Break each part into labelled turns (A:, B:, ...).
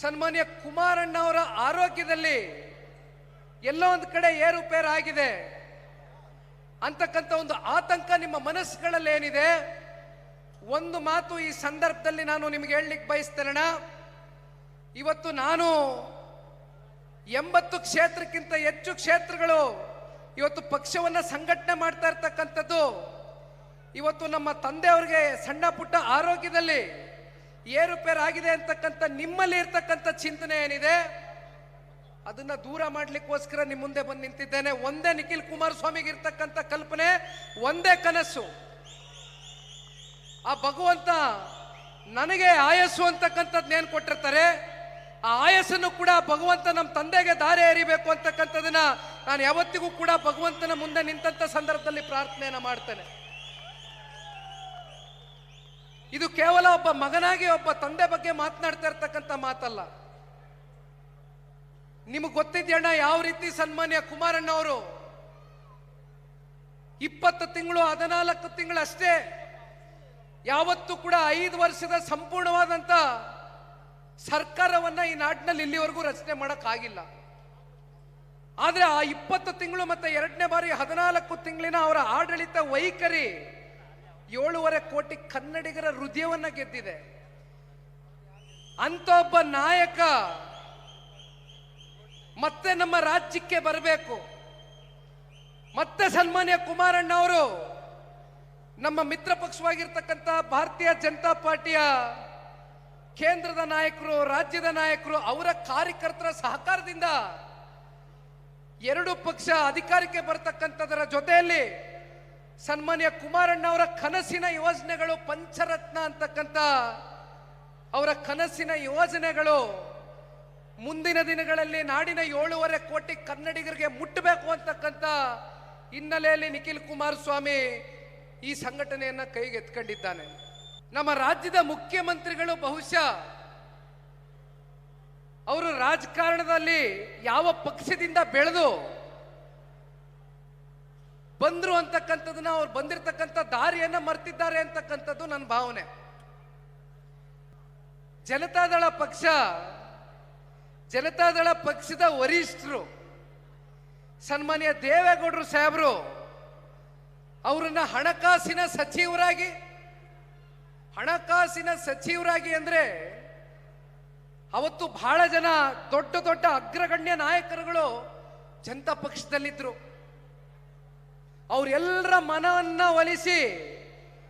A: ಸನ್ಮಾನ್ಯ ಕುಮಾರಣ್ಣ ಅವರ ಆರೋಗ್ಯದಲ್ಲಿ ಎಲ್ಲೋ ಒಂದು ಕಡೆ ಏರುಪೇರು ಆಗಿದೆ. ಅಂತಕ್ಕಂಥ ಒಂದು ಆತಂಕ ನಿಮ್ಮ ಮನಸ್ಸುಗಳಲ್ಲಿ ಏನಿದೆ? ಒಂದು ಮಾತು ಈ ಸಂದರ್ಭದಲ್ಲಿ ನಾನು ನಿಮಗೆ ಹೇಳಲಿಕ್ಕೆ ಬಯಸ್ತೇನಣ್ಣ ಇವತ್ತು ನಾನು ಎಂಬತ್ತು ಕ್ಷೇತ್ರಕ್ಕಿಂತ ಹೆಚ್ಚು ಕ್ಷೇತ್ರಗಳು ಇವತ್ತು ಪಕ್ಷವನ್ನ ಸಂಘಟನೆ ಮಾಡ್ತಾ ಇರ್ತಕ್ಕಂಥದ್ದು. ಇವತ್ತು ನಮ್ಮ ತಂದೆಯವ್ರಿಗೆ ಸಣ್ಣ ಪುಟ್ಟ ಆರೋಗ್ಯದಲ್ಲಿ ಏರುಪೇರು ಆಗಿದೆ ಅಂತಕ್ಕಂಥ ನಿಮ್ಮಲ್ಲಿ ಇರ್ತಕ್ಕಂಥ ಚಿಂತನೆ ಏನಿದೆ? ಅದನ್ನ ದೂರ ಮಾಡ್ಲಿಕ್ಕೋಸ್ಕರ ನಿಮ್ಮ ಮುಂದೆ ಬಂದು ನಿಂತಿದ್ದೇನೆ. ಒಂದೇ ನಿಖಿಲ್ ಕುಮಾರಸ್ವಾಮಿಗೆ ಇರ್ತಕ್ಕಂಥ ಕಲ್ಪನೆ, ಒಂದೇ ಕನಸು. ಆ ಭಗವಂತ ನನಗೆ ಆಯಸ್ಸು ಅಂತಕ್ಕಂಥದ್ನೇನು ಕೊಟ್ಟಿರ್ತಾರೆ? ಆ ಆಯಸ್ಸನ್ನು ಕೂಡ ಭಗವಂತ ನಮ್ಮ ತಂದೆಗೆ ದಾರಿ ಎರಿಬೇಕು ಅಂತಕ್ಕಂಥದನ್ನ ನಾನು ಯಾವತ್ತಿಗೂ ಕೂಡ ಭಗವಂತನ ಮುಂದೆ ನಿಂತಂತ ಸಂದರ್ಭದಲ್ಲಿ ಪ್ರಾರ್ಥನೆಯನ್ನು ಮಾಡ್ತೇನೆ. ಇದು ಕೇವಲ ಒಬ್ಬ ಮಗನಾಗಿ ಒಬ್ಬ ತಂದೆ ಬಗ್ಗೆ ಮಾತನಾಡ್ತಾ ಇರ್ತಕ್ಕಂಥ ಮಾತಲ್ಲ. ನಿಮಗೆ ಗೊತ್ತಿದ್ಯಣ್ಣ ಯಾವ ರೀತಿ ಸನ್ಮಾನ್ಯ ಕುಮಾರಣ್ಣ ಅವರು? ಇಪ್ಪತ್ತು ತಿಂಗಳು, ಹದಿನಾಲ್ಕು ತಿಂಗಳು ಅಷ್ಟೇ. ಯಾವತ್ತೂ ಕೂಡ ಐದು ವರ್ಷದ ಸಂಪೂರ್ಣವಾದಂತ ಸರ್ಕಾರವನ್ನ ಈ ನಾಡಿನಲ್ಲಿ ಇಲ್ಲಿವರೆಗೂ ರಚನೆ ಮಾಡೋಕ್ಕಾಗಿಲ್ಲ. ಆದರೆ ಆ ಇಪ್ಪತ್ತು ತಿಂಗಳು ಮತ್ತೆ ಎರಡನೇ ಬಾರಿ ಹದಿನಾಲ್ಕು ತಿಂಗಳಿನ ಅವರ ಆಡಳಿತ ವೈಖರಿ ಏಳೂವರೆ ಕೋಟಿ ಕನ್ನಡಿಗರ ಹೃದಯವನ್ನ ಗೆದ್ದಿದೆ. ಅಂತ ಒಬ್ಬ ನಾಯಕ ಮತ್ತೆ ನಮ್ಮ ರಾಜ್ಯಕ್ಕೆ ಬರಬೇಕು. ಮತ್ತೆ ಸನ್ಮಾನ್ಯ ಕುಮಾರಣ್ಣ ಅವರು ನಮ್ಮ ಮಿತ್ರ ಪಕ್ಷವಾಗಿರ್ತಕ್ಕಂಥ ಭಾರತೀಯ ಜನತಾ ಪಾರ್ಟಿಯ ಕೇಂದ್ರದ ನಾಯಕರು, ರಾಜ್ಯದ ನಾಯಕರು, ಅವರ ಕಾರ್ಯಕರ್ತರ ಸಹಕಾರದಿಂದ ಎರಡು ಪಕ್ಷ ಅಧಿಕಾರಕ್ಕೆ ಬರತಕ್ಕಂಥದರ ಜೊತೆಯಲ್ಲಿ ಸನ್ಮಾನ್ಯ ಕುಮಾರಣ್ಣ ಅವರ ಕನಸಿನ ಯೋಜನೆಗಳು ಪಂಚರತ್ನ ಅಂತಕ್ಕಂಥ ಅವರ ಕನಸಿನ ಯೋಜನೆಗಳು ಮುಂದಿನ ದಿನಗಳಲ್ಲಿ ನಾಡಿನ ಏಳೂವರೆ ಕೋಟಿ ಕನ್ನಡಿಗರಿಗೆ ಮುಟ್ಟಬೇಕು ಅಂತಕ್ಕಂಥ ಹಿನ್ನೆಲೆಯಲ್ಲಿ ನಿಖಿಲ್ ಕುಮಾರಸ್ವಾಮಿ ಈ ಸಂಘಟನೆಯನ್ನ ಕೈಗೆ ಎತ್ಕೊಂಡಿದ್ದಾನೆ. ನಮ್ಮ ರಾಜ್ಯದ ಮುಖ್ಯಮಂತ್ರಿಗಳು ಬಹುಶಃ ಅವರು ರಾಜಕಾರಣದಲ್ಲಿ ಯಾವ ಪಕ್ಷದಿಂದ ಬೆಳೆದು ಬಂದ್ರು ಅಂತಕ್ಕಂಥದ್ದನ್ನ ಅವ್ರು ಬಂದಿರತಕ್ಕಂಥ ದಾರಿಯನ್ನ ಮರ್ತಿದ್ದಾರೆ ಅಂತಕ್ಕಂಥದ್ದು ನನ್ನ ಭಾವನೆ. ಜನತಾದಳ ಪಕ್ಷ ಜನತಾದಳ ಪಕ್ಷದ ವರಿಷ್ಠರು, ಸನ್ಮಾನ್ಯ ದೇವೇಗೌಡರು ಸಾಹೇಬರು, ಅವರನ್ನ ಹಣಕಾಸಿನ ಸಚಿವರಾಗಿ ಹಣಕಾಸಿನ ಸಚಿವರಾಗಿ ಅಂದ್ರೆ ಅವತ್ತು ಬಹಳ ಜನ ದೊಡ್ಡ ದೊಡ್ಡ ಅಗ್ರಗಣ್ಯ ನಾಯಕರುಗಳು ಜನತಾ ಪಕ್ಷದಲ್ಲಿದ್ರು. ಅವರೆಲ್ಲರ ಮನವನ್ನ ಒಲಿಸಿ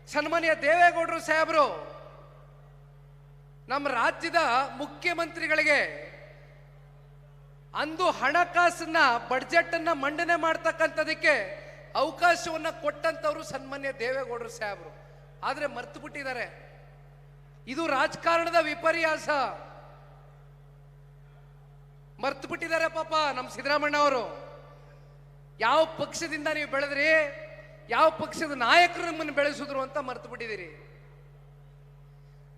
A: ಸನ್ಮಾನ್ಯ ದೇವೇಗೌಡರು ಸಾಹೇಬರು, ನಮ್ಮ ರಾಜ್ಯದ ಮುಖ್ಯಮಂತ್ರಿಗಳಿಗೆ ಅಂದು ಹಣಕಾಸನ್ನ ಬಡ್ಜೆಟ್ ಅನ್ನ ಮಂಡನೆ ಮಾಡ್ತಕ್ಕಂಥದಕ್ಕೆ ಅವಕಾಶವನ್ನ ಕೊಟ್ಟಂತವ್ರು ಸನ್ಮಾನ್ಯ ದೇವೇಗೌಡರು ಸಾಹೇಬರು. ಆದ್ರೆ ಮರ್ತು ಬಿಟ್ಟಿದ್ದಾರೆ ಇದು ರಾಜಕಾರಣದ ವಿಪರ್ಯಾಸ. ಮರ್ತು ಬಿಟ್ಟಿದ್ದಾರೆ ಪಾಪ ನಮ್ಮ ಸಿದ್ದರಾಮಣ್ಣ ಅವರು. ಯಾವ ಪಕ್ಷದಿಂದ ನೀವು ಬೆಳೆದ್ರಿ, ಯಾವ ಪಕ್ಷದ ನಾಯಕರು ನಿಮ್ಮನ್ನು ಬೆಳೆಸಿದ್ರು ಅಂತ ಮರೆತು ಬಿಟ್ಟಿದ್ದೀರಿ.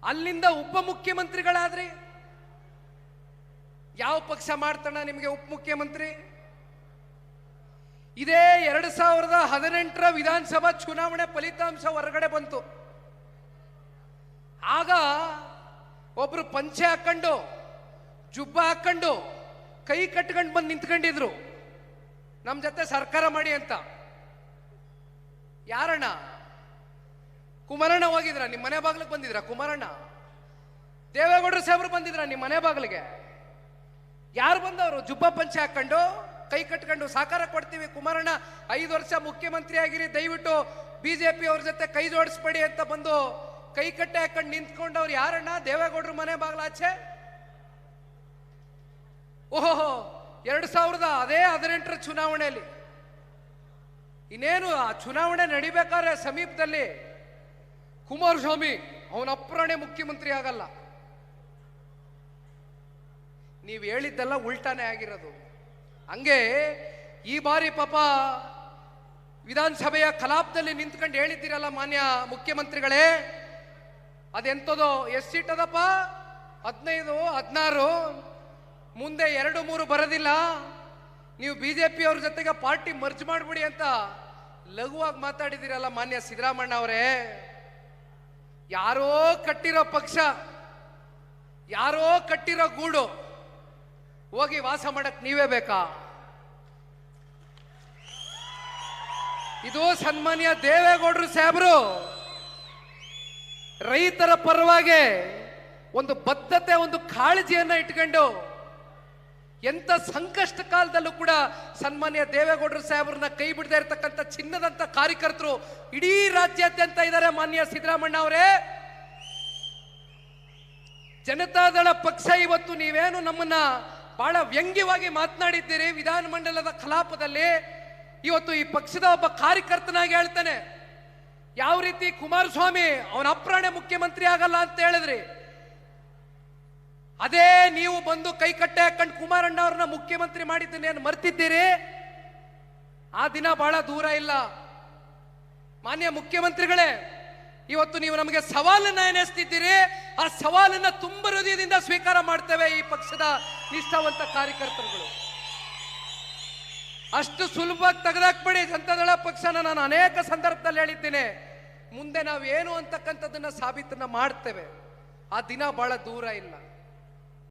A: ಅಲ್ಲಿಂದ ಉಪಮುಖ್ಯಮಂತ್ರಿಗಳಾದ್ರಿ ಯಾವ ಪಕ್ಷ ಮಾಡ್ತಾನ ನಿಮಗೆ ಉಪಮುಖ್ಯಮಂತ್ರಿ ಇದೇ ಎರಡು ಸಾವಿರದ ಹದಿನೆಂಟರ ವಿಧಾನಸಭಾ ಚುನಾವಣೆ ಫಲಿತಾಂಶ ಹೊರಗಡೆ ಬಂತು. ಆಗ ಒಬ್ರು ಪಂಚೆ ಹಾಕೊಂಡು, ಜುಬ್ಬ ಹಾಕೊಂಡು ಕೈ ಕಟ್ಕೊಂಡು ಬಂದು ನಿಂತ್ಕೊಂಡಿದ್ರು. ನಮ್ಮ ಜೊತೆ ಸರ್ಕಾರ ಮಾಡಿ ಅಂತ. ಯಾರಣ್ಣ? ಕುಮಾರಣ್ಣ ಹೋಗಿದ್ರ? ನಿಮ್ಮ ಮನೆ ಬಾಗಿಲಿಗೆ ಬಂದಿದ್ರ? ಕುಮಾರಣ್ಣ? ದೇವೇಗೌಡರು ಸಾಹೇಬ್ರು ಬಂದಿದ್ರ ನಿಮ್ಮ ಮನೆ ಬಾಗಿಲಿಗೆ? ಯಾರು ಬಂದವರು? ಜುಬ್ಬ ಪಂಚೆ ಹಾಕೊಂಡು ಕೈ ಕಟ್ಕೊಂಡು ಸಾಕಾರ ಕೊಡ್ತೀವಿ. ಕುಮಾರಣ್ಣ, ಐದು ವರ್ಷ ಮುಖ್ಯಮಂತ್ರಿ ಆಗಿರಿ. ದಯವಿಟ್ಟು ಬಿಜೆಪಿ ಅವ್ರ ಜೊತೆ ಕೈ ಜೋಡಿಸ್ಬೇಡಿ ಅಂತ ಬಂದು ಕೈ ಕಟ್ಟೆ ಹಾಕೊಂಡು ನಿಂತ್ಕೊಂಡವ್ರು ಯಾರಣ್ಣ? ದೇವೇಗೌಡರು ಮನೆ ಬಾಗ್ಲಾಚೆ ಓಹೋ ಎರಡು ಸಾವಿರದ ಅದೇ ಹದಿನೆಂಟರ ಚುನಾವಣೆಯಲ್ಲಿ ಇನ್ನೇನು ಆ ಚುನಾವಣೆ ನಡಿಬೇಕಾದ್ರೆ ಸಮೀಪದಲ್ಲಿ ಕುಮಾರಸ್ವಾಮಿ ಅವನ ಅಪ್ರಾಣೆ ಮುಖ್ಯಮಂತ್ರಿ ಆಗಲ್ಲ. ನೀವು ಹೇಳಿದ್ದೆಲ್ಲ ಉಲ್ಟಾನೇ ಆಗಿರೋದು. ಹಂಗೆ ಈ ಬಾರಿ ಪಾಪ ವಿಧಾನಸಭೆಯ ಕಲಾಪದಲ್ಲಿ ನಿಂತ್ಕೊಂಡು ಹೇಳಿದ್ದೀರಲ್ಲ ಮಾನ್ಯ ಮುಖ್ಯಮಂತ್ರಿಗಳೇ, ಅದೆಂಥದೋ ಎಷ್ಟು ಸೀಟ್ ಅದಪ್ಪ? ಹದಿನೈದು, ಹದಿನಾರು ಮುಂದೆ ಎರಡು ಮೂರು ಬರೋದಿಲ್ಲ. ನೀವು ಬಿ ಜೆ ಪಿ ಅವ್ರ ಜೊತೆಗೆ ಪಾರ್ಟಿ ಮರ್ಜ್ ಮಾಡ್ಬಿಡಿ ಅಂತ ಲಘುವಾಗಿ ಮಾತಾಡಿದಿರಲ್ಲ ಮಾನ್ಯ ಸಿದ್ದರಾಮಣ್ಣ ಅವರೇ. ಯಾರೋ ಕಟ್ಟಿರೋ ಪಕ್ಷ, ಯಾರೋ ಕಟ್ಟಿರೋ ಗೂಡು, ಹೋಗಿ ವಾಸ ಮಾಡಕ್ ನೀವೇ ಬೇಕಾ? ಇದು ಸನ್ಮಾನ್ಯ ದೇವೇಗೌಡರು ಸಾಹೇಬರು. ರೈತರ ಪರವಾಗಿ ಒಂದು ಬದ್ಧತೆ, ಒಂದು ಕಾಳಜಿಯನ್ನ ಇಟ್ಕೊಂಡು ಎಂತ ಸಂಕಷ್ಟ ಕಾಲದಲ್ಲೂ ಕೂಡ ಸನ್ಮಾನ್ಯ ದೇವೇಗೌಡರು ಸಾಹೇಬ್ರನ್ನ ಕೈ ಬಿಡದೆ ಇರತಕ್ಕಂಥ ಚಿನ್ನದಂತ ಕಾರ್ಯಕರ್ತರು ಇಡೀ ರಾಜ್ಯಾದ್ಯಂತ ಇದ್ದಾರೆ ಮಾನ್ಯ ಸಿದ್ದರಾಮಣ್ಣ ಅವರೇ. ಜನತಾದಳ ಪಕ್ಷ ಇವತ್ತು ನೀವೇನು ನಮ್ಮನ್ನ ಬಹಳ ವ್ಯಂಗ್ಯವಾಗಿ ಮಾತನಾಡಿದ್ದೀರಿ. ವಿಧಾನಮಂಡಲದ ಕಲಾಪದಲ್ಲಿ ಇವತ್ತು ಈ ಪಕ್ಷದ ಒಬ್ಬ ಕಾರ್ಯಕರ್ತನಾಗಿ ಹೇಳ್ತಾನೆ. ಯಾವ ರೀತಿ ಕುಮಾರಸ್ವಾಮಿ ಅವನ ಅಪ್ರಾಣೆ ಮುಖ್ಯಮಂತ್ರಿ ಆಗಲ್ಲ ಅಂತ ಹೇಳಿದ್ರಿ. ಅದೇ ನೀವು ಬಂದು ಕೈ ಕಟ್ಟೆ ಹಾಕೊಂಡು ಕುಮಾರಣ್ಣ ಅವ್ರನ್ನ ಮುಖ್ಯಮಂತ್ರಿ ಮಾಡಿದ್ದನ್ನೇನು ಮರ್ತಿದ್ದೀರಿ? ಆ ದಿನ ಬಹಳ ದೂರ ಇಲ್ಲ. ಮಾನ್ಯ ಮುಖ್ಯಮಂತ್ರಿಗಳೇ, ಇವತ್ತು ನೀವು ನಮಗೆ ಸವಾಲನ್ನ ಎನಿಸ್ತಿದ್ದೀರಿ ಆ ಸವಾಲನ್ನ ತುಂಬ ಹೃದಯದಿಂದ ಸ್ವೀಕಾರ ಮಾಡ್ತೇವೆ ಈ ಪಕ್ಷದ ನಿಷ್ಠಾವಂತ ಕಾರ್ಯಕರ್ತರುಗಳು. ಅಷ್ಟು ಸುಲಭವಾಗಿ ತೆಗೆದಾಕ್ಬೇಡಿ ಜನತಾದಳ ಪಕ್ಷನ. ನಾನು ಅನೇಕ ಸಂದರ್ಭದಲ್ಲಿ ಹೇಳಿದ್ದೇನೆ, ಮುಂದೆ ನಾವೇನು ಅಂತಕ್ಕಂಥದ್ದನ್ನ ಸಾಬೀತನ್ನ ಮಾಡ್ತೇವೆ. ಆ ದಿನ ಬಹಳ ದೂರ ಇಲ್ಲ.